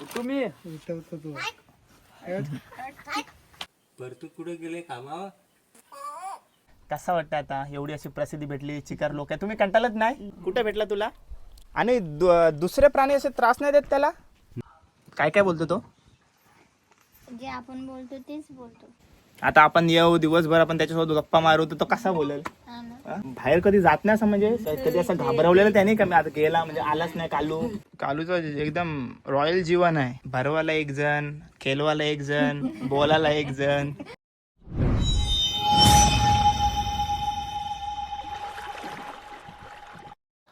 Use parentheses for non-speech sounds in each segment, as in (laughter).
तुम्ही? उठवतो तो. बरं तू कुठे गेले कामावर? कसं वाटतं आता? एवढी अशी प्रसिद्धी भेटली चिकार लोक तुम्ही कंटाळत नाही? कुठे भेटला तुला? आणि दु- दुसरे प्राणी असे त्रास नाही देत त्याला? काय काय बोलतो तो? जे आपण बोलतो तेच बोलतो. आता आपण येऊ दिवसभर आपण त्याच्यासोबत गप्पा मारू तर तो कसा बोलेल? ना? बाहेर कधी जात नाही असं म्हणजे? कधी असं घाबरवलेलं त्याने का मी आता गेला म्हणजे आलाच नाही कालू. कालूचं एकदम रॉयल जीवन आहे. भरवाला एक जण खेळवाला एक जण बोलायला एक जण.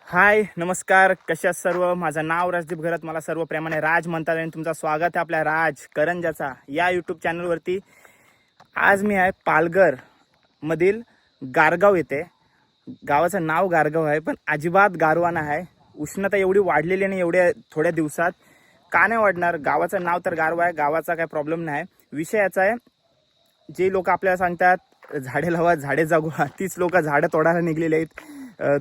हाय नमस्कार. कशा सर्व? माझं नाव राजदीप घरत. मला सर्व प्रेमाने राज म्हणतात आणि तुमचं स्वागत आहे आपल्या राज करंजाचा या यूट्यूब चॅनलवरती आज मी आहे पालघर मधील गारगाव येते गावाचं नाव गारगाव आहे पण अजिबात गारवाना आहे. उष्णता एवढी वाढलेली नाही एवढ्या थोड्या दिवसात का नाही वाढणार? गावाचं नाव तर गारवा आहे गावाचा काही प्रॉब्लेम नाही. विषय याचा आहे जे लोक आपल्याला सांगतात झाडे लावा झाडे जगवा तीच लोक झाडं तोडायला निघलेली आहेत.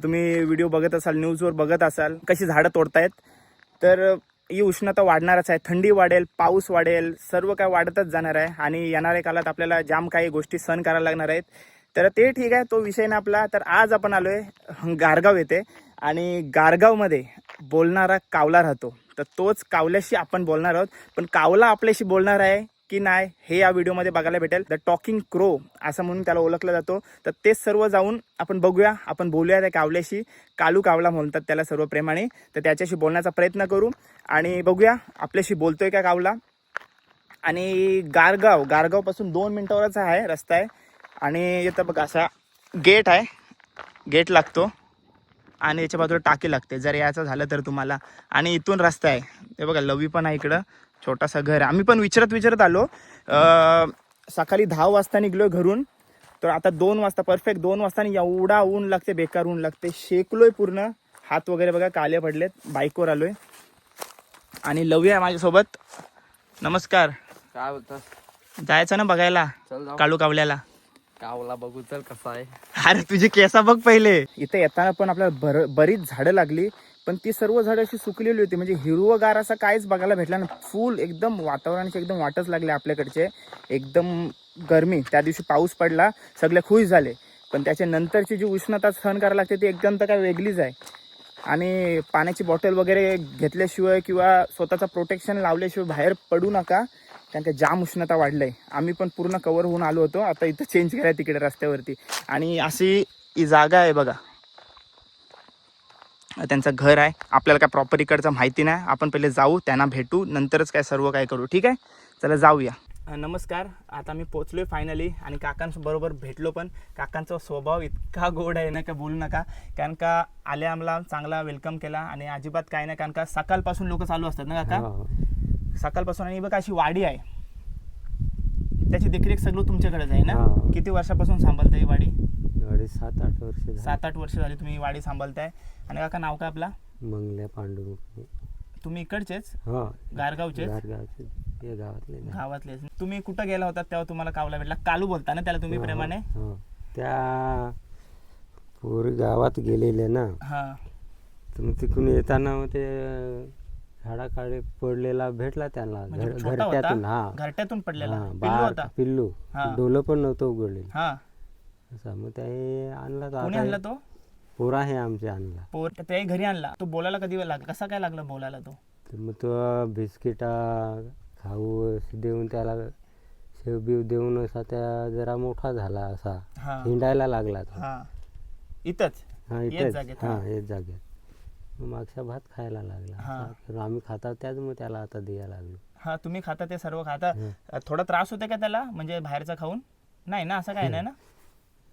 तुम्ही व्हिडिओ बघत असाल न्यूजवर बघत असाल कशी झाडं तोडतायत. तर ही उष्णता वाढणारच आहे. थंडी वाढेल पाऊस वाढेल सर्व काय वाढतच जाणार आहे. आणि येणाऱ्या काळात आपल्याला जाम काही गोष्टी सहन करायला लागणार आहेत. तर ते ठीक आहे तो विषय ना आपला. तर आज आपण आलोय गारगाव येथे. आणि गारगावमध्ये बोलणारा कावला राहतो. तर तोच कावल्याशी आपण बोलणार आहोत. पण कावला आपल्याशी बोलणार आहे की नाही हे या व्हिडिओमध्ये बघायला भेटेल. द टॉकिंग क्रो असं म्हणून त्याला ओळखलं जातो. तर ते सर्व जाऊन आपण बघूया आपण बोलूया त्या कावल्याशी. कालू कावला म्हणतात त्याला सर्व प्रेमाने तर त्याच्याशी बोलण्याचा प्रयत्न करू आणि बघूया आपल्याशी बोलतोय का कावला? आणि गारगाव गारगावपासून दोन मिनिटावरच आहे रस्ता आहे. आणि इथं बघा असा गेट आहे. गेट लागतो. आणि याच्या बाजूला टाकी लागते. जर यायचं झालं तर तुम्हाला. आणि इथून रस्ता आहे. ते बघा लवी पण आहे इकडं. छोटासा घर. आम्ही पण विचारत विचारत आलो. सकाळी दहा वाजता निघलोय घरून. तर आता दोन वाजता परफेक्ट दोन वाजता एवढा ऊन लागते बेकार ऊन लागते. शेकलोय पूर्ण. हात वगैरे बघा काले पडलेत. बाईकवर आलोय. आणि लवी आहे माझ्यासोबत. नमस्कार. काय बोलतात जायचं ना बघायला काळू कावल्याला. कावला बघू चल कसा आहे. अरे तुझी केसा बघ पहिले. इथे येताना पण आपल्याला बर बरीच झाडं लागली. पण ती सर्व झाडं अशी सुकलेली होती. म्हणजे हिरवगार असं काहीच बघायला भेटला ना फुल एकदम वातावरणाची एकदम वाटच लागली आपल्याकडचे. एकदम गरमी. त्या दिवशी पाऊस पडला. सगळे खुश झाले. पण त्याच्या नंतरची जी उष्णता सहन करायला लागते ती एकदम तर काय वेगळीच आहे. आणि पाण्याची बॉटल वगैरे घेतल्याशिवाय किंवा स्वतःचा प्रोटेक्शन लावल्याशिवाय बाहेर पडू नका. कारण का जाम उष्णता वाढलंय. आम्ही पण पूर्ण कवर होऊन आलो होतो. आता इथं चेंज करा तिकडे रस्त्यावरती. आणि अशी ही जागा आहे बघा. त्यांचं घर आहे. आपल्याला काय प्रॉपर इकडचं माहिती नाही. आपण पहिले जाऊ त्यांना भेटू नंतरच काय सर्व काय करू. ठीक आहे? चला जाऊया. नमस्कार. आता मी पोचलोय फायनली आणि काकांबरोबर भेटलो पण. काकांचा स्वभाव इतका गोड आहे ना का बोलू नका. कारण का आले आम्हाला चांगला वेलकम केला आणि अजिबात काय नाही. कारण का सकाळपासून लोक चालू असतात ना काका? सकाळपासून आणि बघा अशी वाडी आहे. त्याची देखरेख सगळं तुमच्याकडेच आहे ना? हा. किती वर्षापासून सांभाळताय ही वाडी? सात आठ वर्ष झाली. सात आठ वर्ष झाली तुम्ही ही वाडी सांभाळताय. आणि काका नाव काय आपला? मंगल्या पांडुरुक तुम्ही इकडचेच? हा. गारगावचेच? गारगावचे हे गावातले. गावातलेच तुम्ही कुठं गेला होता तेव्हा तुम्हाला कावला भेटला? कालू बोलता ना त्याला तुम्ही हा, प्रेमाने हा. त्या पोरी गावात गेलेले ना. हा. तर मग तिकडून येताना मग ते झाडाखाली पडलेला भेटला त्यांना. म्हणजे घर- छोटा घरट्यातून हा. घरट्यातून पडलेला? हा, पिल्लू बाळ होता? पिल्लू. हा. डोलं पण नव्हतं उघडलेलं. हा. ते आणला तर कोणी आता आणला तो? पोरा हे आमचे आणला. पोर त्याही घरी आणला. तो बोलायला कधी लागला? कसा काय लागला बोलायला तो? तर मग तो बिस्किटा खाऊ देऊन त्याला शेव बिव देऊन असा त्या जरा मोठा झाला असा. हा. हिंडायला लागला तो. हा. इथंच? हा इथेच. जागेत, हा हा. हेच जागेत. मग मागचा भात खायला लागला. हा. असा. आम्ही खातात त्याच मग त्याला आता द्यायला लागलो. हा तुम्ही खाता ते सर्व खाता. थोडा त्रास होते का त्याला? म्हणजे बाहेरचा खाऊन? नाही ना असं काय नाही ना?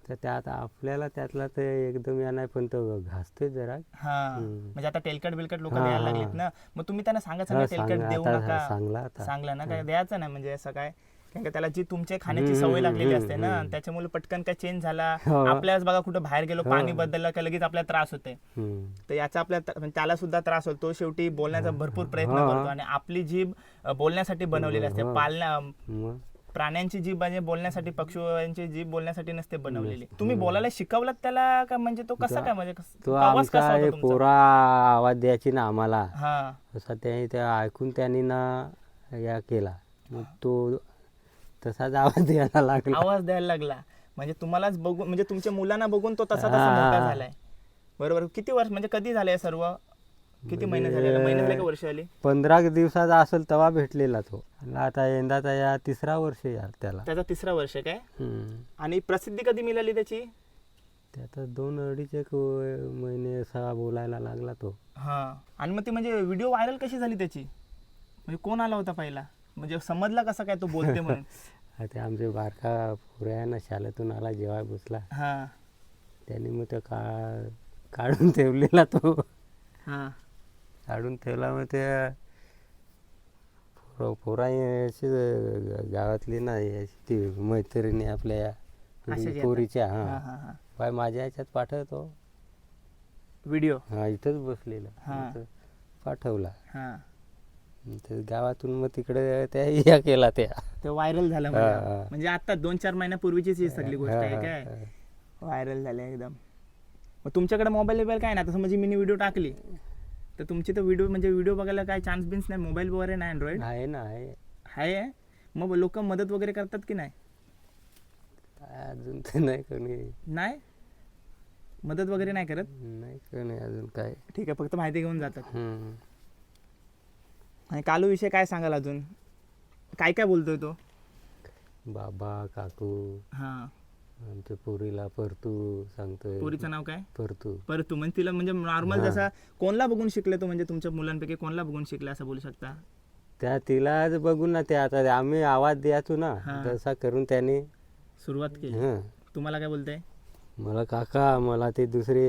तर त्या आता आपल्याला त्यातला ते एकदम या नाही पण तो घासतोय जरा हा. म्हणजे आता तेलकट बिलकट लोक हा, द्यायला हा. लागलेत ना मग तुम्ही त्यांना हा, ना तेलकट सांगा देऊ नका सांगला ना काय द्यायचं नाही म्हणजे असं काय कारण त्याला जी तुमच्या खाण्याची सवय लागलेली असते ना. त्याच्यामुळे पटकन काय चेंज झाला हो. आपल्याच बघा कुठं बाहेर गेलो हो. पाणी बदललं का लगेच आपल्याला त्रास होते. तर याचा आपल्या म्हणजे त्याला सुद्धा त्रास होतो शेवटी बोलण्याचा भरपूर प्रयत्न हो. करतो आणि आपली जीभ बोलण्यासाठी बनवलेली असते हो. प्राण्यांची जीभ म्हणजे बोलण्यासाठी पक्षींची जीभ बोलण्यासाठी नसते बनवलेली. तुम्ही बोलायला शिकवलात त्याला का म्हणजे तो कसा काय म्हणजे तो आवाज कसा आमचा होता हे तुमचा? पोरा आवाज द्यायची ना आम्हाला. हा. तसा त्याने त्या ऐकून त्यांनी ना या केला. मग तो तसाच आवाज द्यायला लागला. आवाज द्यायला लागला. म्हणजे तुम्हालाच बघून म्हणजे तुमच्या मुलांना बघून तो तसा तसा हा. मोठा झालाय. बरोबर? किती वर्ष म्हणजे कधी झाले सर्व किती महिने झाले महिने झाले का वर्ष आली पंधरा दिवसाचा असेल तेव्हा भेटलेला तो. आणि आता यंदाचा या तिसरा वर्ष यार त्याला. त्याचा तिसरा वर्ष काय? हम्म. आणि प्रसिद्धी कधी मिळाली त्याची? ते आता दोन अडीच एक व- महिने असा बोलायला लागला तो. हा. आणि मग ती म्हणजे व्हिडिओ व्हायरल कशी झाली त्याची? म्हणजे कोण आला होता पहिला? म्हणजे समजला कसा काय तो बोलते म्हणून? (laughs) ते आमचे बारका पुऱ्या ना शाळेतून आला जेव्हा बसला. हा. त्यांनी मग ते का काढून ठेवलेला तो. हा. काढून ठेवला मग ते पोरं- पोरा अशी गावातली ना अशी ती मैत्रिणी आपल्या. पोरीच्या हा. बाय माझ्या ह्याच्यात पाठवतो. व्हिडिओ? हा इथंच बसलेला. हा. पाठवला. हा. गावातून मग तिकडे त्या या केला त्या. ते व्हायरल झालं म्हणजे. म्हणजे आता दोन चार महिन्यापूर्वीचीच ही सगळी गोष्ट आहे काय? व्हायरल झाले एकदम. मग तुमच्याकडे मोबाईल बिबाईल काय नाही? आता समजा मी व्हिडिओ टाकली. तर तुमची तर व्हिडिओ म्हणजे व्हिडिओ बघायला काय चान्स बिन्स नाही? मोबाईल वगैरे नाही अँड्रॉइड आहे ना आहे. आहे? मग लोक मदत वगैरे करतात की नाही? काय अजून तर नाही कोणी. नाही? मदत वगैरे नाही करत? नाही कोणी अजून काय. ठीक आहे फक्त माहिती घेऊन जातात. हम्म. आणि कालू विषय काय सांगाल अजून? काय काय बोलतोय तो? बाबा काकू. हा. आमच्या पोरीला परतू सांगतोय. पोरीचं नाव काय? परतू. परत. म्हणजे तिला म्हणजे नॉर्मल हा. जसा कोणला बघून शिकले तो म्हणजे तुमच्या मुलांपैकी कोणला बघून शिकले असं बोलू शकता? त्या तिला बघून ना ते आता आम्ही आवाज द्यायचो ना हा. तसा करून त्याने सुरुवात केली. हं. तुम्हाला काय बोलतंय? मला काका मला ते दुसरे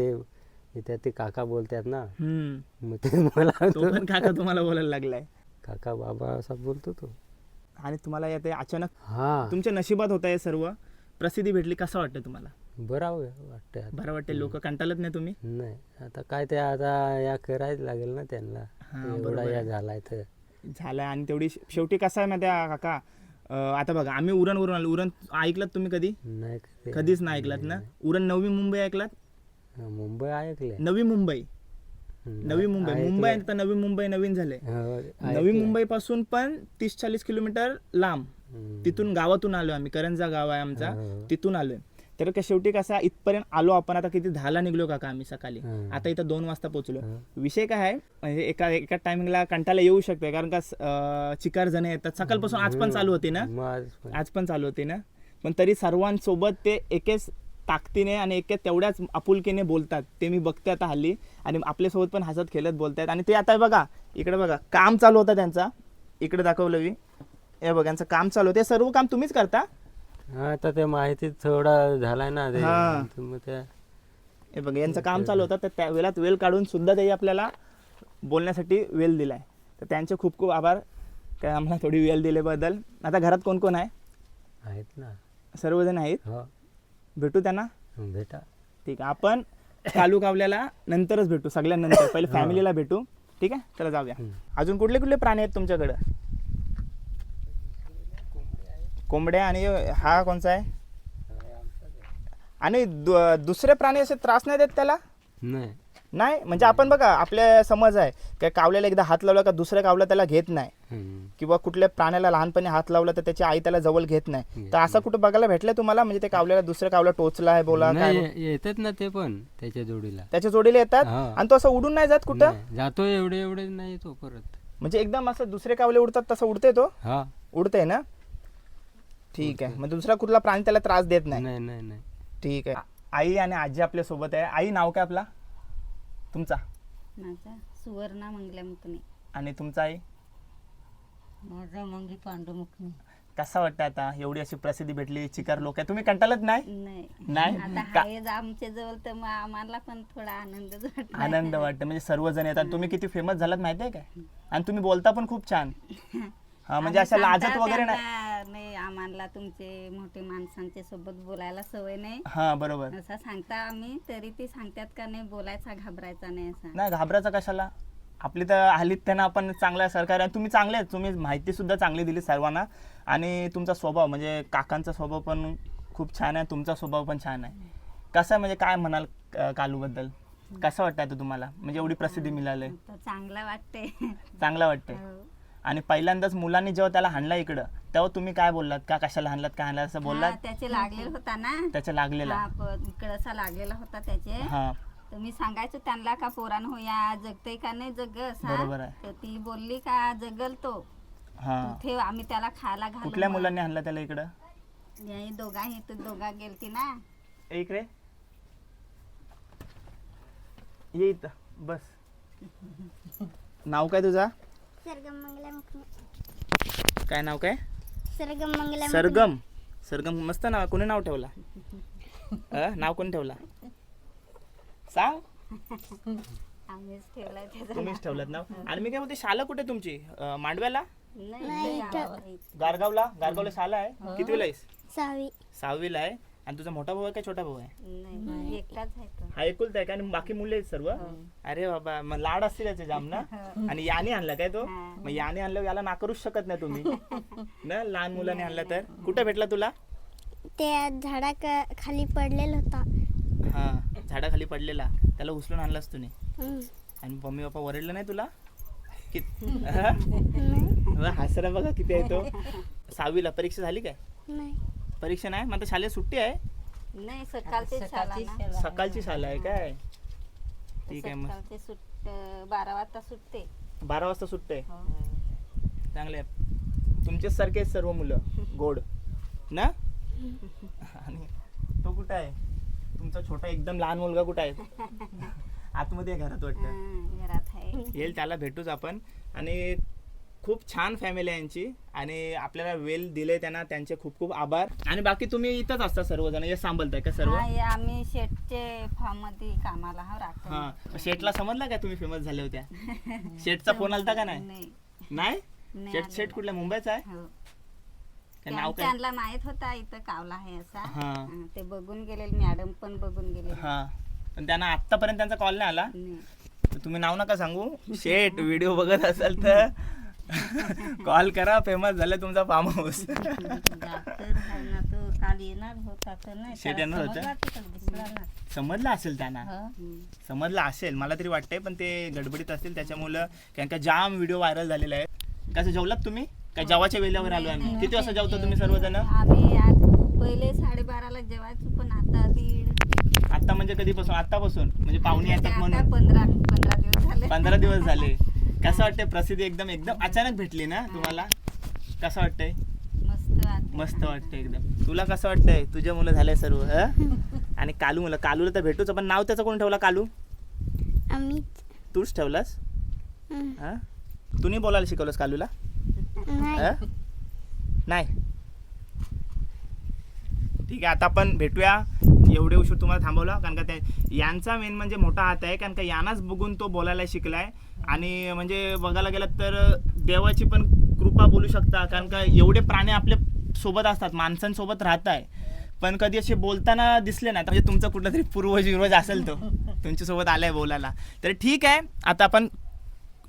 इथे ते काका बोलतात ना. हम्म. मग ते मला (laughs) तो पण काका तुम्हाला बोलायला लागलाय. काका बाबा असा बोलतो तो. आणि तुम्हाला येते अचानक हा. तुमच्या नशिबात होत आहे सर्व? प्रसिद्धी भेटली कसं वाटतं तुम्हाला? बरा वाटतंय आता. बरं वाटते लोक कंटाळत नाही तुम्ही? नाही आता काय ते आता या करायच लागेल ना त्यांना. हा, एवढा या. झालाय तर. झालं आणि तेवढी शेवटी कसं आहे माहिती आहे काका? अं, आता बघा आम्ही उरण वरून आलो. उरण ऐकलात तुम्ही कधी? नाही कधी- कधीच नाही ऐकलात ना? उरण नवी मुंबई ऐकलात? हा, मुंबई ऐकले नवी मुंबई. नवी मुंबई. मुंबई आता नवी मुंबई नवीन झाले नवी मुंबई पासून पण तीस चाळीस किलोमीटर लांब. तिथून गावातून आलो आम्ही. करंजा गाव आहे आमचा. तिथून आलोय. तर का शेवटी कसा इथपर्यंत आलो आपण आता किती दहाला निघलो काका आम्ही सकाळी. आता इथं दोन वाजता पोहोचलो. विषय काय आहे म्हणजे एका एका टायमिंगला कंटाला येऊ शकते कारण का चिकार जण येतात. सकाळपासून आज पण चालू होती ना? आज पण. आज पण चालू होती ना? पण तरी सर्वांसोबत ते एकेच ताकदीने आणि एके तेवढ्याच आपुलकीने बोलतात. ते मी बघते आता हल्ली. आणि आपल्यासोबत पण हसत खेळत बोलतात आणि ते आता बघा इकडे बघा काम चालू होतं त्यांचा. इकडे दाखवलं मी. हे बघा यांचं काम चालू होतं हे सर्व काम तुम्हीच करता? हा, आता ते माहिती थोडा झालाय ना ते. हा. तर मग त्या हे बघा यांचं काम चालू होतं. तर त्या वेळात वेळ काढून सुद्धा ते आपल्याला बोलण्यासाठी वेळ दिलाय. तर त्यांचे खूप खूप आभार. काय आम्हाला थोडी वेळ दिल्याबद्दल आता घरात कोण कोण आहे? आहेत ना. सर्वजण आहेत? हो. भेटू त्यांना? भेटा. ठीक आहे. आपण कालू कावल्याला नंतरच भेटू. सगळ्यांनंतर. पहिले फॅमिलीला भेटू. ठीक आहे? चला जाऊया. अजून कुठले कुठले प्राणी आहेत तुमच्याकडं? कोंबड्या आणि हा कोणचा आहे? आणि दु- दुसरे प्राणी असे त्रास नाही देत त्याला? नाही. नाही? म्हणजे आपण बघा आपल्या समज आहे काय कावल्याला एकदा हात लावला का दुसऱ्या कावला त्याला घेत नाही. किंवा कुठल्या प्राण्याला लहानपणी हात लावला तर त्याची आई त्याला जवळ घेत नाही. तर असं कुठं बघायला भेटलं तुम्हाला? म्हणजे ते कावल्याला दुसऱ्या कावला टोचला आहे बोला येतात ना ते पण त्याच्या जोडीला. त्याच्या जोडीला येतात. आणि तो असं उडून नाही जात कुठं? जातो एवढे एवढे नाही तो परत. म्हणजे एकदम असं दुसरे कावले उडतात तसं उडते तो? उडते ना? ठीक आहे. मग दुसरा कुठला प्राणी त्याला त्रास देत नाही? नाही नाही नाही. ठीक आहे. आई आणि आजी आपल्यासोबत आहे. आई नाव काय आपला? तुमचा? माझा सुवर्णा मुकणे आणि तुमचा आई? माझा मंगी पांडू मुकणे कसा वाटतं आता? एवढी अशी प्रसिद्धी भेटली चिकार लोक आहे. तुम्ही कंटाळत नाही? नाही. नाही? आता का- आहे आमच्या जवळ तर मग आम्हाला पण थोडा आनंदच वाटला. आनंद वाटतं. म्हणजे सर्वजण येतात. तुम्ही किती फेमस झालात माहिती आहे काय? आणि तुम्ही बोलता पण खूप छान. (laughs) हा म्हणजे अशा आम्ही लाजत सांगता वगैरे नाही. त्यांना, नाही आम्हाला तुमचे मोठे माणसांच्या सोबत बोलायला सवय नाही. हा बरोबर. असं सांगता आम्ही तरी ते सांगतात का नाही बोलायचा घाबरायचा नाही असा. नाही घाबरायचा कशाला? आपली तर हल्लीत त्यांना आपण चांगल्या सरकार आणि तुम्ही चांगले आहेत तुम्ही माहिती सुद्धा चांगली दिली सर्वांना. आणि तुमचा स्वभाव म्हणजे काकांचा स्वभाव पण खूप छान आहे तुमचा स्वभाव पण छान आहे. कसं म्हणजे काय म्हणाल अं, कालूबद्दल कसं वाटतंय आता तुम्हाला? म्हणजे एवढी प्रसिद्धी मिळाली. तर चांगला वाटते चांगलं वाटतंय. हो. आणि पहिल्यांदाच मुलांनी जेव्हा त्याला हाणला इकडं तेव्हा तुम्ही काय बोललात? का कशाला हाणलात काय हाणलात असं हा, बोललात त्याचे लागलेला होता ना. त्याच्या लागलेला. हा, प- इकडं असा लागलेला होता त्याचे. हा. तर मी सांगायचो त्यांना का पोरान होया जगतय का नाही जगस हा? बरोबर आहे. तर ती बोलली का जगल तो. हा. ठेव आम्ही त्याला खायला घालू कुठल्या मग. मुलांनी हाणला त्याला इकडं? हे दोघाही तर दोघा गेलती ना. ए इकडे. ये इथं बस. नाव काय तुझा? सरगम काय नाव काय? सरगम. मंगलम सरगम सरगम मस्त नाव. कोणी नाव ठेवला? नाव कोणी ठेवला? सांग. तुम्हीच ठेवलात नाव. आणि मी काय म्हणते शाला कुठे तुमची? मांडव्याला. गारगावला? गारगावला शाला आहे. कितवीला आहेस? सहावी. सहावीला आहे. आणि तुझा मोठा भाऊ आहे का छोटा भाऊ आहे? नाही एकटाच आहे तो. हा एकुलता आहे का? आणि बाकी मुले आहेत सर्व? अरे बाबा मग लाड असतील त्याचे जाम ना? आणि याने आणला काय तो? मग याने आणलं याला नाकारूच शकत नाही तुम्ही. (laughs) ना लहान मुलाने आणला तर? कुठे भेटला तुला? ते झाडा खाली पडलेला होता. हा झाडाखाली पडलेला. त्याला उचलून आणलास तुम्ही. आणि मम्मी पप्पा ओरडलं नाही तुला? कि नाही. (laughs) हसरा बघा किती आहे तो. सहावीला परीक्षा झाली काय? नाही. परीक्षा नाही? मग आता शालेय सुट्टी आहे? नाही सकाळचे शाळा ना. सकाळची शाळा आहे काय? ठीक आहे मग. सकाळचे सुट बारा वाजता सुटते. बारा वाजता सुटते? हो. चांगले आहे तुमचेच सारखे आहेत सर्व मुलं. गोड. ना? आणि तो कुठं आहे? तुमचा छोटा एकदम लहान मुलगा कुठं आहे? (laughs) आतमध्ये आहे घरात वाटतं. हा, घरात आहे. येईल त्याला भेटूच आपण. आणि खूप छान फॅमिली आहे यांची. आणि आपल्याला वेल दिले त्यांना त्यांचे खूप खूप आभार. आणि बाकी तुम्ही इथंच असता सर्वजण हे सांभाळताय का सर्व? हा हे आम्ही शेटचे फार्ममध्ये कामाला हा राहतो. हा मग शेठला समजला का तुम्ही फेमस झाल्या होत्या? (laughs) शेठचा फोन आलता का नाही? नाही. नाही? नाही शेठ आलेला. शेठ कुठल्या मुंबईचा आहे? हो. नाव काय? त्यांना माहीत होता इथं कावला आहे असा. हा. हा, ते बघून गेलेले मॅडम पण बघून गेले हा. पण त्यांना आतापर्यंत त्यांचा कॉल नाही आला? नाही. तर तुम्ही नाव नका सांगू. शेठ व्हिडिओ बघत असाल तर (laughs) कॉल करा फेमस झालं तुमचा फार्म हाऊस डॉक्टर आहे ना तो काल येणार होता तर नाही शेट त्याला येणार होता? समजला तिथं दिसला ना. समजलं असेल त्यांना? हम्म. समजलं असेल मला तरी वाटतंय पण ते गडबडीत असतील त्याच्यामुळं कारण का जाम व्हिडिओ व्हायरल झालेला आहे कसं जेवलात तुम्ही? काय जेवाच्या वेळेवर आलो आम्ही? किती वाजता जेवतो तुम्ही सर्वजण? आम्ही आज पहिले साडेबाराला जेवायचो पण आता दीड आता म्हणजे कधीपासून? आतापासून म्हणजे पाहुणे येतात आता म्हणून. पंधरा पंधरा दिवस झाले. पंधरा दिवस झाले. कसं वाटतंय प्रसिद्धी एकदम एकदम अचानक भेटली ना तुम्हाला? कसं वाटतंय? मस्त वाटते मस्त वाटतंय एकदम. तुला कसं वाटतंय? तुझे मुलं झाले सर्व हं? (laughs) आणि कालू मुलं कालूला तर भेटूच पण नाव त्याचं कोण ठेवला कालू? आम्ही तूच ठेवलास. हा. तू नाही बोलायला शिकवलंस कालूला? नाही. हं? नाही. ठीक आहे आता आपण भेटूया. एवढे उशीर तुम्हाला थांबवला कारण का त्या यांचा मेन म्हणजे मोठा हात आहे कारण का यांनाच बघून तो बोलायला शिकलाय. आणि म्हणजे बघायला गेलं तर देवाची पण कृपा बोलू शकता कारण का एवढे प्राणी आपल्यासोबत असतात माणसांसोबत राहत आहे पण कधी असे बोलताना दिसले नाही म्हणजे तुमचा कुठला तरी पूर्वज विरोज असेल तो. तुमच्यासोबत आलाय बोलायला. तर ठीक आहे. आता आपण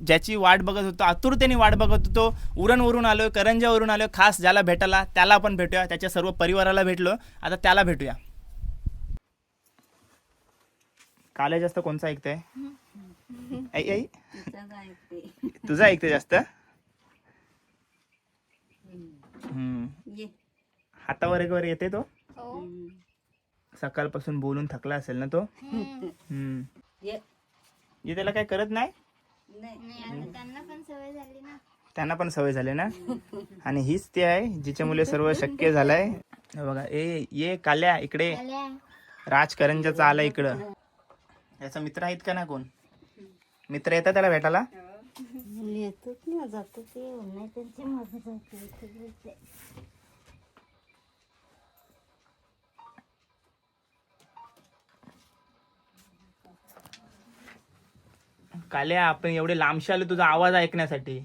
ज्याची वाट बघत होतो आतुरतेने वाट बघत होतो उरणवरून आलोय करंजावरून आलो खास ज्याला भेटायला त्याला आपण भेटूया. त्याच्या सर्व परिवाराला भेटलो. आता त्याला भेटूया. काले जास्त कोणचा ऐकतंय? आई आई. तुझं ऐकते जास्त? हम्म. ये. हातावर एक वर येते तो? हो. सकाळपासून बोलून थकला असेल ना तो? हम्म. हम्म. ये. त्याला काय करत नाही? त्यांना पण सवय झाली ना. त्यांना पण सवय झाली ना? आणि हीच ती आहे जिच्यामुळे सर्व शक्य झालंय. बघा ए ये काल्या इकडे. राजकरंजाचा आला इकडं. याचा मित्र आहेत का ना कोण? मित्र येतात त्याला भेटायला? येतच ना जातो ते नाही त्यांची मजा जाते काल्या आपण एवढे लांबशे आलो तुझा आवाज ऐकण्यासाठी.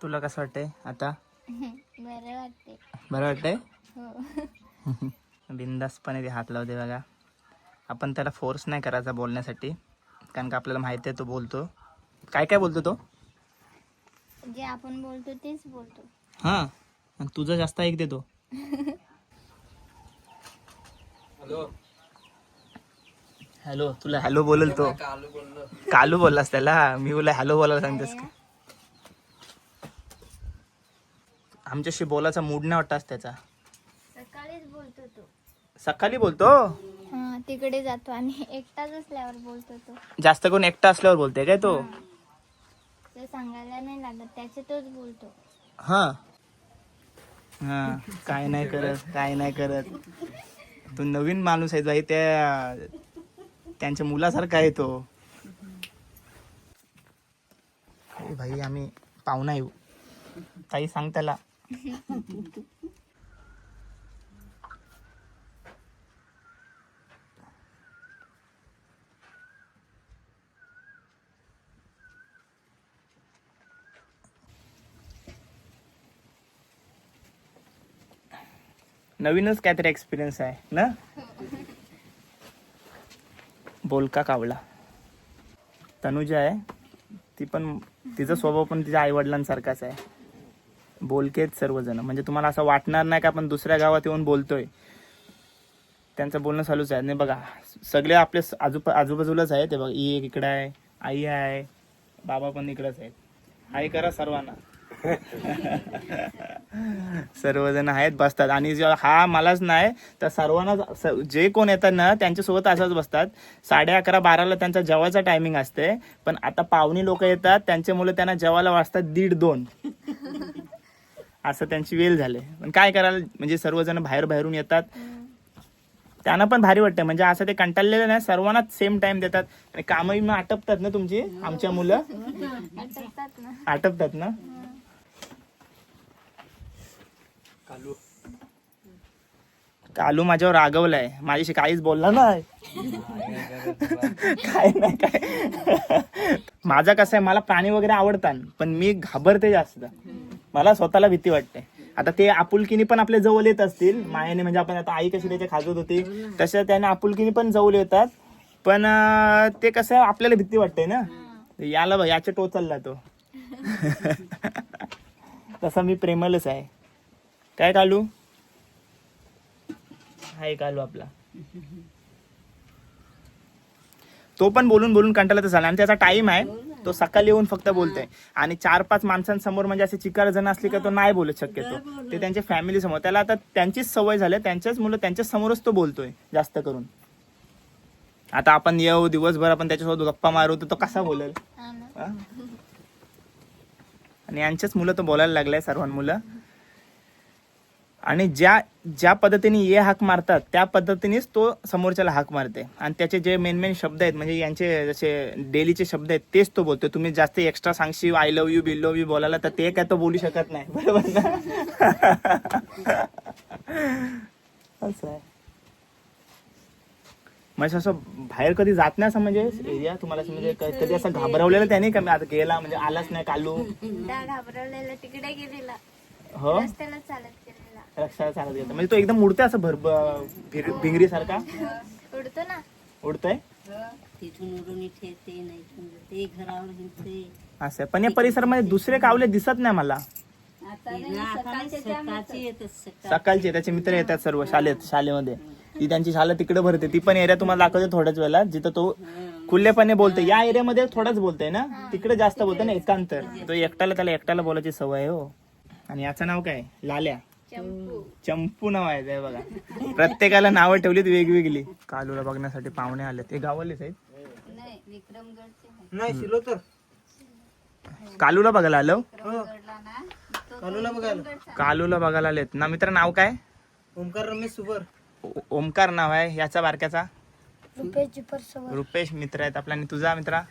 तुला कसं वाटतंय आता? (laughs) बरं वाटते बरं वाटतंय? हो. (laughs) बिंदासपणे ते हात लावते बघा. आपण त्याला फोर्स नाही करायचा बोलण्यासाठी. कारण का आपल्याला माहिती आहे तो बोलतो. काय काय बोलतो तो? जे आपण बोलतो तेच बोलतो. हां. आणि तुझं जास्त ऐक देतो हॅलो. तुला हॅलो बोलल तो. कालू बोललो. कालू बोललास त्याला? मी बोला हॅलो बोलायला सांगतेस का? आमच्याशी बोलायचा मूड नाही वाटतास त्याचा. बोलतो तो. सकाळी बोलतो? हा तिकडे जातो आणि एकटाच असल्यावर बोलतो तो. जास्त करून एकटा असल्यावर बोलते काय तो? ते सांगायला नाही लागत त्याचे तोच बोलतो. हा. हा काय नाही करत काय नाही करत. तो नवीन माणूस आहे भाई त्या त्यांच्या मुलासारखा आहे तो. अरे भाई आम्ही पाहुणा येऊ ताई सांग त्याला. (laughs) नवीनच काहीतरी एक्सपिरियन्स आहे ना? बोलका कावला तनुजा आहे. ती पण तिचा स्वभाव पण तिच्या आई वडिलांसारखाच आहे बोलकेच सर्वजण. म्हणजे तुम्हाला असं वाटणार नाही का आपण दुसऱ्या गावात येऊन बोलतोय? त्यांचं बोलणं चालूच आहे. नाही बघा सगळे आपले आजू आजूबाजूलाच आहे ते बघा ई एक आहे आई आहे बाबा पण इकडंच आहेत. आई करा सर्वांना. सर्वजण आहेत बसतात. आणि हा मलाच नाही तर सर्वांना स- जे कोण येतात ना त्यांच्यासोबत असंच बसतात. साडे अकरा बाराला त्यांचा जेवायचा टायमिंग असते. पण आता पाहुणी लोक येतात त्यांच्या मुलं त्यांना जेवायला वाजतात दीड दोन. असं त्यांची वेळ झाले. पण काय करायला म्हणजे सर्वजण बाहेर बाहेरून येतात. त्यांना पण भारी वाटतं म्हणजे असं ते कंटाळलेलं नाही सर्वांनाच सेम टाइम देतात. आणि कामही मग आटपतात ना तुमची आमच्या मुलं? आटपतात ना? कालू. कालू माझ्यावर रागवलाय. माझ्याशी काहीच बोलला नाही. (laughs) काय नाही काय. माझा कसं आहे मला प्राणी वगैरे आवडतात पण मी घाबरते जास्त. मला स्वतःला भीती वाटते. आता ते आपुलकीने पण आपल्या जवळ येत असतील. मायाने म्हणजे आपण आता आई कशी त्याच्या खाजत होती तसं त्याने आपुलकीने पण जवळ येतात. पण ते कसं आहे, आपल्याला भीती वाटते ना. याला याच्या टोचलला तो (laughs) तसा मी प्रेमलच आहे. काय कालू? हाय कालू आपला. तो पण बोलून बोलून कंटाळत झाला. आणि त्याचा टाइम आहे. तो सकाळी येऊन फक्त बोलतोय. आणि चार पाच माणसांसमोर म्हणजे असे चिकार जण असली का तो नाही बोलत शक्यतो. ते त्यांच्या फॅमिली समोर. त्याला आता त्यांचीच सवय झाली. त्यांच्याच मुलं त्यांच्या समोरच तो बोलतोय जास्त करून. आता आपण येऊ दिवसभर आपण त्याच्यासोबत गप्पा मारू तर तो कसा बोलेल? आणि यांचेच मुलं तो बोलायला लागलाय सर्व मुलं. आणि ज्या ज्या पद्धतीने ये हाक मारतात त्या पद्धतीनेच तो समोरच्याला हाक मारते. आणि त्याचे जे मेन मेन शब्द आहेत म्हणजे यांचे जसे डेलीचे शब्द आहेत तेच तो बोलतो. तुम्ही जास्त extra Sangshi I love you bill love you बोलायला तर ते काय तो बोलू शकत नाही. (laughs) बरोबर ना? (laughs) असं आहे. म्हणजे असं बाहेर कधी जात नाही असं म्हणजे एरिया? तुम्हाला असं म्हणजे क- कधी असं घाबरवलेलं त्याने का? मी आता गेला म्हणजे आलाच नाही कालू. त्या घाबरवलेला तिकडे गेलेला. हो? रस्त्याला चालत गेलेला रक्षाला चालत गेला म्हणजे तो एकदम उडते असं भर भिंगरी सारखा उडतो ना. उडतोय? तिथून उडून इथे येते नाही इथून ते घरावर घेते असं आहे. पण या परिसरामध्ये दुसरे कावले दिसत नाही मला आता सकाळची येतात सकाळ सकाळचे त्याचे मित्र येतात सर्व शाळेत शाळेमध्ये. ती त्यांची शाळा तिकडे भरते. ती पण एरिया तुम्हाला दाखवते थोड्याच वेळेला जिथं तो खुल्लेपणे बोलतो या एरियामध्ये थोडाच बोलतोय ना? तिकडे जास्त बोलतोय ना एकांतर. तो एकट्याला त्याला एकट्याला बोलायची सवय हो. आणि याचं नाव काय? लाल्या. चंपू. चंपू नाव आहे ते बघा. प्रत्येकाला नावं ठेवलीत वेगवेगळी. कालूला बघण्यासाठी पाहुणे आले ते गावालेच आहेत नाही विक्रमगडचे आहे. नाही शिलो तर कालूला बघायला आलो? कालूला बघायला कालूला बघायला आलेत. ना मित्र नाव काय? ओमकार रमेश सुपर ओ- ओमकार नाव आहे. याचा बारक्याचा? रुपेश जुपर सोबत रुपेश मित्र आहेत आपला. आणि तुझा मित्रा?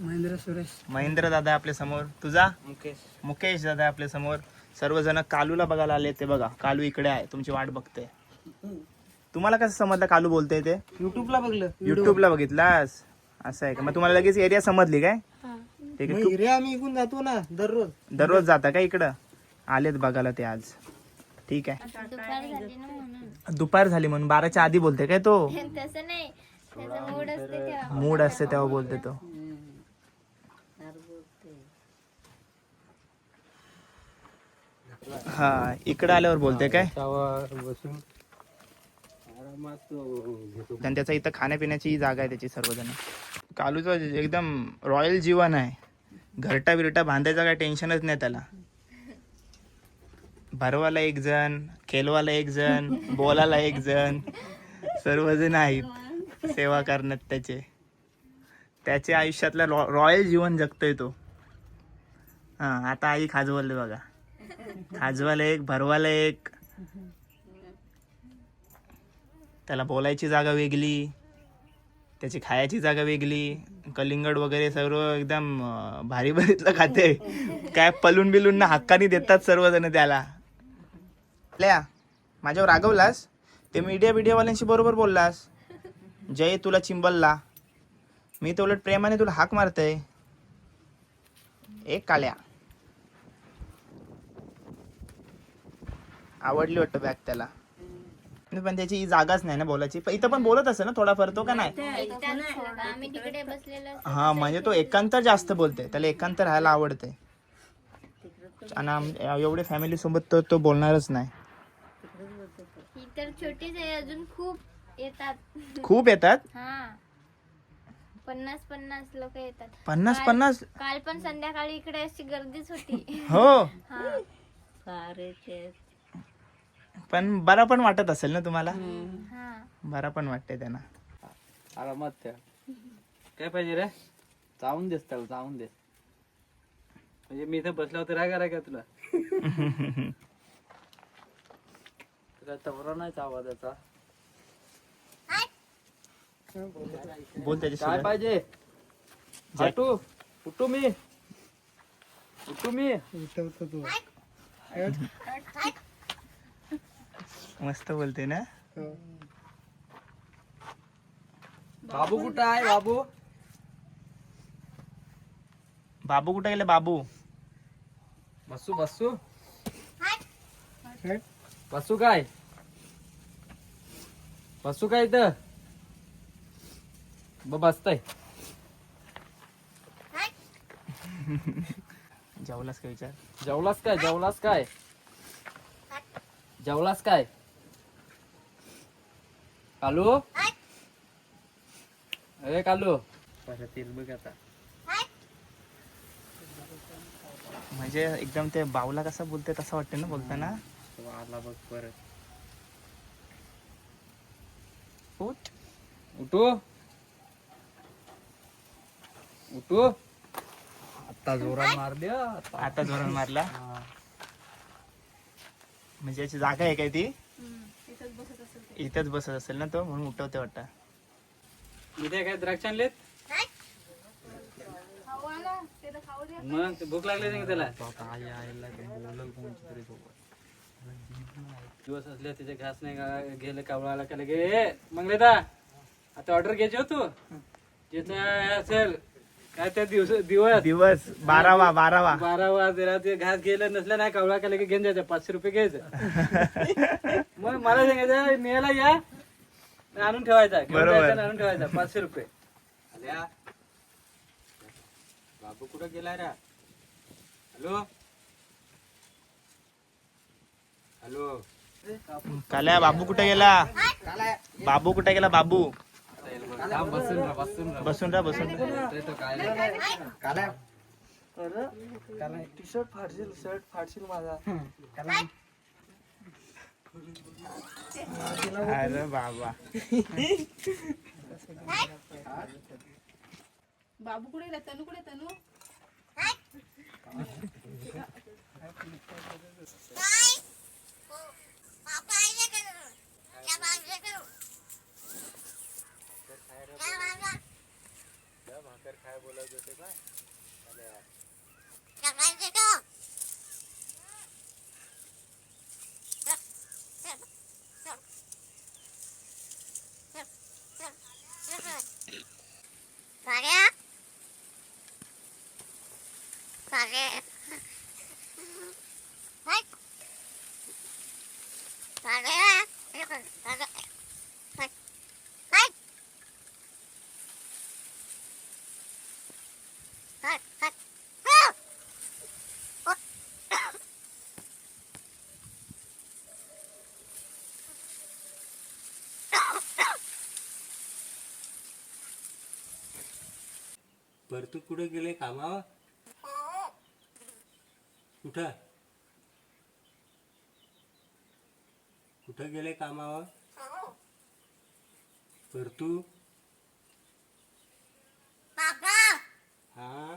महेंद्र सुरेश. महेंद्र दादा आपल्यासमोर. तुझा? मुकेश. मुकेश दादा आपल्यासमोर. सर्वजण कालूला बघायला आले ते बघा. कालू इकडे आहे तुमची वाट बघते. तुम्हाला कसं समजलं कालू बोलतोय ते? युट्यूबला बघलं. युट्यूबला बघितलास? असं आहे का? मग तुम्हाला लगेच एरिया समजली काय? ठीक आहे मग रे आम्ही इकडून जातो ना दररोज. दररोज जाता का इकडं? आलेत बघायला ते आज. ठीक आहे. दुपार झाली ना म्हणून. दुपार झाली म्हणून. बाराच्या आधी बोलते काय तो? तसं नाही. त्याचा मूड असते तेव्हा. मूड असते तेव्हा बोलते तो. हा इकडे आल्यावर बोलते काय? बसून. आणि त्याचा इथं खाण्यापिण्याची जागा आहे त्याची सर्वजण. कालूचं एकदम रॉयल जीवन आहे. घरटा बिरटा बांधायचं काय टेन्शनच नाही त्याला. भरवाला एक जण खेळवाला एक जण बोलायला एक जण सर्वजण आहेत. सेवा करण्यात त्याचे. त्याच्या आयुष्यातलं रॉयल जीवन जगतोय तो. हा आता आई खाजवले बघा. खाजवाला एक भरवाला एक. त्याला बोलायची जागा वेगळी त्याची खायची जागा वेगळी कलिंगड वगैरे सर्व एकदम भारी भरीतलं खाते. काय पलून बिलून ना हक्कानी देतात सर्वजण त्याला. लया माझ्यावर रागवलास? ते मीडिया बिडियावाल्यांशी बरोबर बोललास. जय तुला चिंबलला. मी तर उलट प्रेमाने तुला हाक मारतय. एक काल्या. आवडली वाटतं बॅग त्याला. पण त्याची ही जागाच नाही ना बोलायची. पण इथं पण बोलत असेल ना थोडाफार तो का नाही. हा म्हणजे तो एकांत जास्त बोलते त्याला एकांत राहायला आवडते आणि एवढे फॅमिली सोबत तो तो बोलणारच नाही. तर छोटीच आहे. अजून खूप येतात. खूप येतात? हा. पन्नास पन्नास लोक येतात. पन्नास पन्नास? काल पण संध्याकाळी इकडे अशी गर्दीच होती. हो. हा. सारे पण बरा पण वाटत असेल ना तुम्हाला? हा. बरा पण वाटते त्यांना. आरामात त्या काय पाहिजे रे? चावून देस त्याला चावून देस. म्हणजे मी इथं बसला होता राग का तुला? (laughs) तुला तवरा नाही त्याचा बोल काय त्याच्याशी पाहिजे? हटू उठू मी. उठू मी. उठवतो तू मस्त बोलते ना. बाबू कुठं आहे बाबू? बाबू कुठे गेले बाबू? बसू बसू. बसू काय? बसू काय इथं? ब बसताय. (laughs) जेवलास का विचार? जेवलास काय जेवलास काय? जेवलास काय? कालू? अरे कालू. परत येईल बघ आता. म्हणजे एकदम ते बावला कसा बोलते तसं वाटते ना बोलताना तो आला बघ परत. उठ. उठू. उठू. आता जोरात मार द्या आता जोरात मारला? म्हणजे याची जागा आहे काय ती? इथंच बसत असेल ना तो म्हणून उठवते वाटतं. उद्या काय द्राक्ष आणलेत? मग ते भूक लागली नाही का त्याला? दिवस असले त्याचे घास नाही गेले कावळाला का लगे मग लेता आता ऑर्डर घ्यायची हो. तू ज्याचा असेल काय त्या दिवस दिवस? दिवस बारावा बारावा. बारा वाजला ते घास गेलं नसलं नाही कावळा का लगे घेऊन जायचं पाचशे रुपये घ्यायचं. (laughs) मग मला सांगायचं न्यायला या आणून ठेवायचा आणून ठेवायचा पाचशे रुपये. आल्या बाबू कुठं गेलाय रे? हॅलो? हॅलो? काल्या बाबू कुठे गेला? बाबू कुठे गेला बाबू? बसून राहा बसून राहा. बसून राहा बसून राहा. ते तो काय टी शर्ट फाडशील शर्ट फाडशील माझा. अरे बाबा. बाबू कुठे गेला? तनू कुठे? तनू? ખાય બોલાવજો તે ભાઈ. અને परतू कुठे गेले कामावर? कुठं? कुठं गेले कामावर? परतू हा?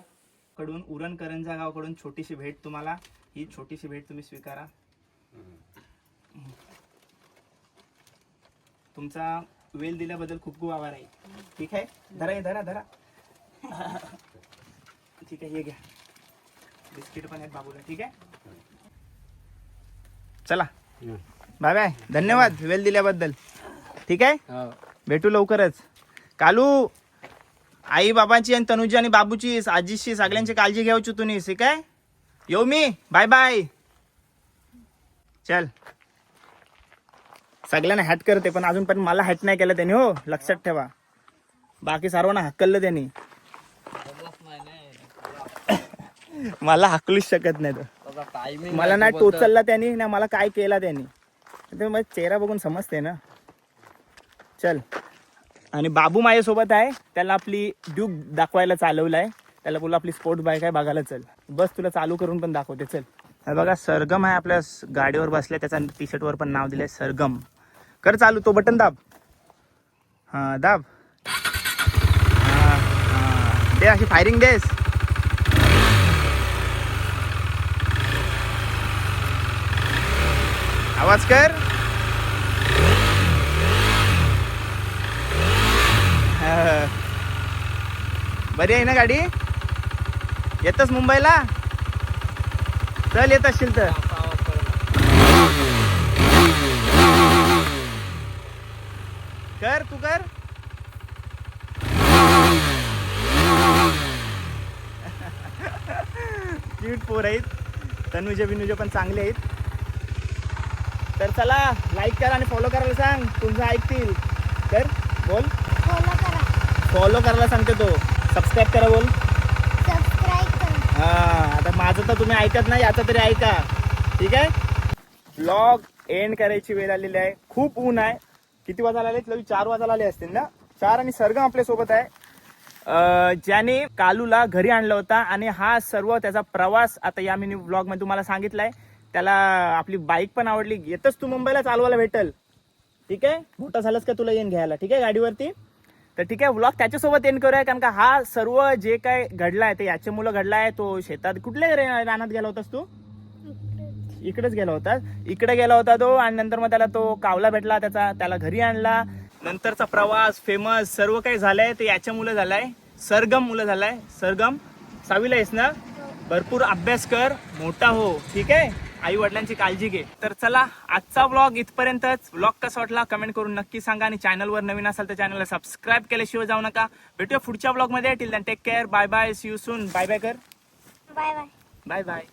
कडून उरण करंजा गावाकडून छोटीशी भेट तुम्हाला. ही छोटीशी भेट तुम्ही स्वीकारा. तुमचा वेल दिल्याबद्दल खूप खूप आभार आहे. ठीक आहे? धरा हे धरा धरा. ठीक आहे हे घ्या. बिस्किट पण आहेत बाबूला ठीक आहे? चला. बाय बाय धन्यवाद वेल दिल्याबद्दल. ठीक आहे? हो. भेटू लवकरच. कालू आई बाबांची आणि तनुजी आणि बाबूची आजीची सगळ्यांची काळजी घ्यायची तुम्ही ठीक आहे? येऊ मी. बाय बाय चल. सगळ्यांना हॅट करते पण अजून पण मला हॅट नाही केलं त्यांनी हो. लक्षात ठेवा. बाकी सर्वांना हक्कललं त्यांनी. मला हकलूच शकत नाही तो. मला ना टोचलला त्यांनी ना मला काय केला त्यांनी. ते मग चेहरा बघून समजते ना. चल. आणि बाबू माझ्यासोबत आहे. त्याला आपली ड्यूक दाखवायला चालवलं आहे त्याला बोला आपली स्पोर्ट बाईक आहे बघायला चल. बस तुला चालू करून पण दाखवते चल. बघा सरगम आहे आपल्या गाडीवर बसले त्याच्या टी शर्टवर पण नाव दिलंय सरगम. कर चालू तो बटन दाब. हां दाब. हां हां. दे अशी फायरिंग देस आवाज कर बरी आहे ना गाडी? येतच मुंबईला? चल येत असशील तर. कर तू कर. (laughs) क्यूट पोर आहेत. तनुजे बिनुजे पण चांगले आहेत. तर चला लाईक करा आणि फॉलो करायला सांग. तुमचं ऐकतील. कर बोल. फॉलो करा. फॉलो करायला सांगते तो. सबस्क्राईब करा बोल. सबस्क्राईब करा. हा आता माझं तर तुम्ही ऐकत नाही याचं तरी ऐका. ठीक आहे? ब्लॉग एंड करायची वेळ आलेली आहे. खूप ऊन आहे. किती वाजायला आले लवी चार वाजायला आले असतील ना? चार आणि सरगम आपल्यासोबत आहे. ज्याने कालूला घरी आणलं होता आणि हा सर्व त्याचा प्रवास आता या मिनी ब्लॉगमध्ये तुम्हाला सांगितलाय. त्याला आपली बाईक पण आवडली. येतच तू मुंबईला चालवायला भेटल. ठीक आहे? मोठा झालास का तुला येऊन घ्यायला? ठीक आहे गाडीवरती? तर ठीक आहे व्लॉग त्याच्यासोबत एंड करूया कारण का हा सर्व जे काय घडलाय ते याच्या मुलं घडलाय तो शेतात कुठल्या रानात गेला होतास तू? इकडेच गेला होता. इकडे गेला होता तो आणि नंतर मग त्याला तो कावला भेटला त्याचा त्याला घरी आणला. नंतरचा प्रवास फेमस सर्व काही झालंय ते याच्या मुलं झालाय. सरगम मुलं झालाय. सरगम सावीला आहेस ना? भरपूर अभ्यास कर मोठा हो. ठीक आहे? आई वडिलांची काळजी घे. तर चला आजचा ब्लॉग इथपर्यंतच. ब्लॉग कसा वाटला कमेंट करून नक्की सांगा आणि चॅनलवर नवीन असाल तर चॅनलला सबस्क्राईब केल्याशिवाय जाऊ नका. भेटूया पुढच्या ब्लॉगमध्ये. Till then take care bye bye see you soon bye bye कर बाय बाय बाय बाय